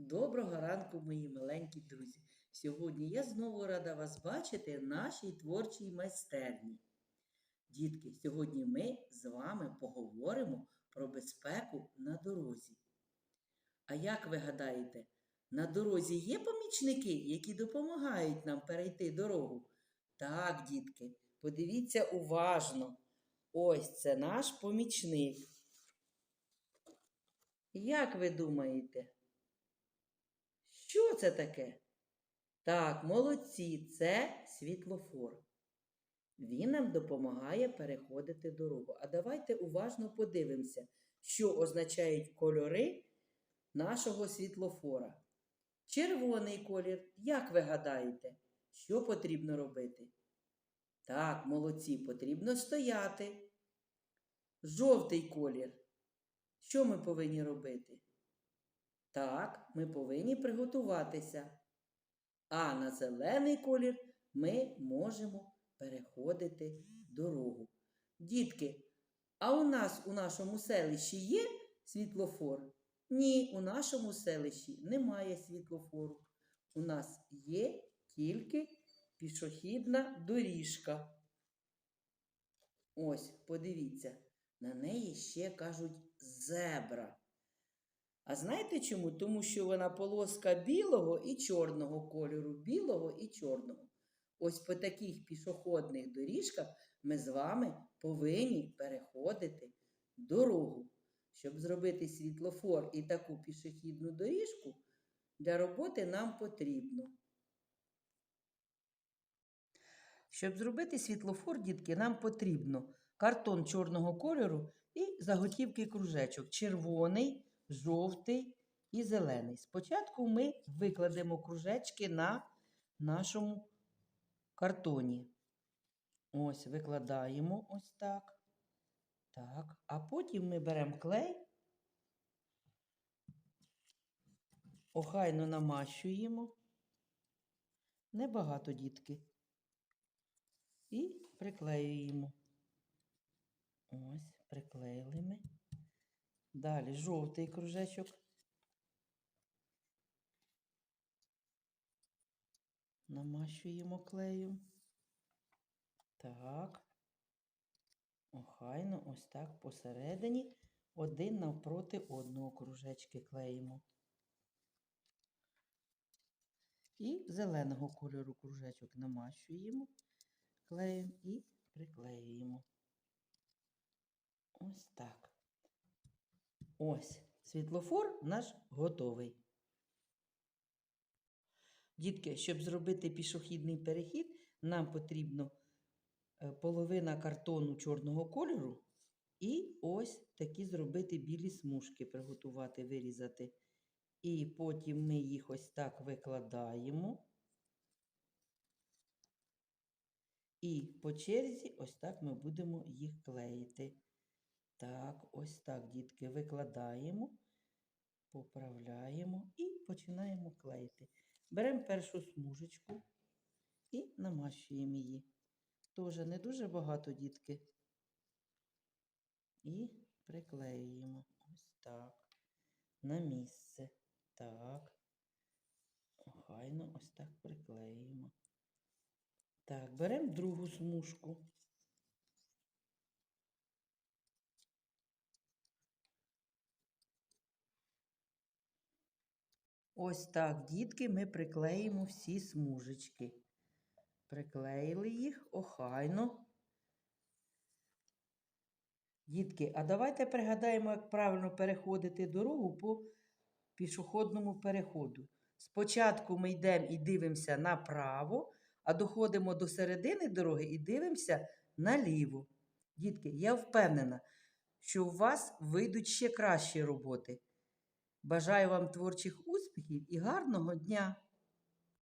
Доброго ранку, мої миленькі друзі! Сьогодні я знову рада вас бачити в нашій творчій майстерні. Дітки, сьогодні ми з вами поговоримо про безпеку на дорозі. А як ви гадаєте, на дорозі є помічники, які допомагають нам перейти дорогу? Так, дітки, подивіться уважно. Ось це наш помічник. Як ви думаєте? Що це таке? Так, молодці, це світлофор. Він нам допомагає переходити дорогу. А давайте уважно подивимося, що означають кольори нашого світлофора. Червоний колір, як ви гадаєте, що потрібно робити? Так, молодці, потрібно стояти. Жовтий колір. Що ми повинні робити? Так, ми повинні приготуватися. А на зелений колір ми можемо переходити дорогу. Дітки, а у нас у нашому селищі є світлофор? Ні, у нашому селищі немає світлофору. У нас є тільки пішохідна доріжка. Ось, подивіться, на неї ще кажуть зебра. А знаєте чому? Тому що вона полоска білого і чорного кольору, білого і чорного. Ось по таких пішохідних доріжках ми з вами повинні переходити дорогу. Щоб зробити світлофор і таку пішохідну доріжку, для роботи нам потрібно. Щоб зробити світлофор, дітки, нам потрібно картон чорного кольору і заготівки кружечок червоний жовтий і зелений. Спочатку ми викладемо кружечки на нашому картоні. Ось викладаємо ось так. Так, а потім ми беремо клей, охайно намащуємо. Небагато дітки. І приклеюємо. Ось, приклеїли ми. Далі жовтий кружечок. Намащуємо клею. Так. Охайно ось так посередині один навпроти одного кружечки клеїмо. І зеленого кольору кружечок намащуємо клеєм і приклеюємо. Ось так. Ось, світлофор наш готовий. Дітки, щоб зробити пішохідний перехід, нам потрібно е, половина картону чорного кольору і ось такі зробити білі смужки, приготувати, вирізати. І потім ми їх ось так викладаємо. І по черзі ось так ми будемо їх клеїти. Так, ось так, дітки, викладаємо, поправляємо і починаємо клеїти. Беремо першу смужечку і намащуємо її. Тоже не дуже багато, дітки. І приклеюємо ось так. На місце. Так. Охайно ось так приклеюємо. Так, беремо другу смужку. Ось так, дітки, ми приклеїмо всі смужечки. Приклеїли їх охайно. Дітки, а давайте пригадаємо, як правильно переходити дорогу по пішохідному переходу. Спочатку ми йдемо і дивимося направо, а доходимо до середини дороги і дивимося наліво. Дітки, я впевнена, що у вас вийдуть ще кращі роботи. Бажаю вам творчих успіхів і гарного дня!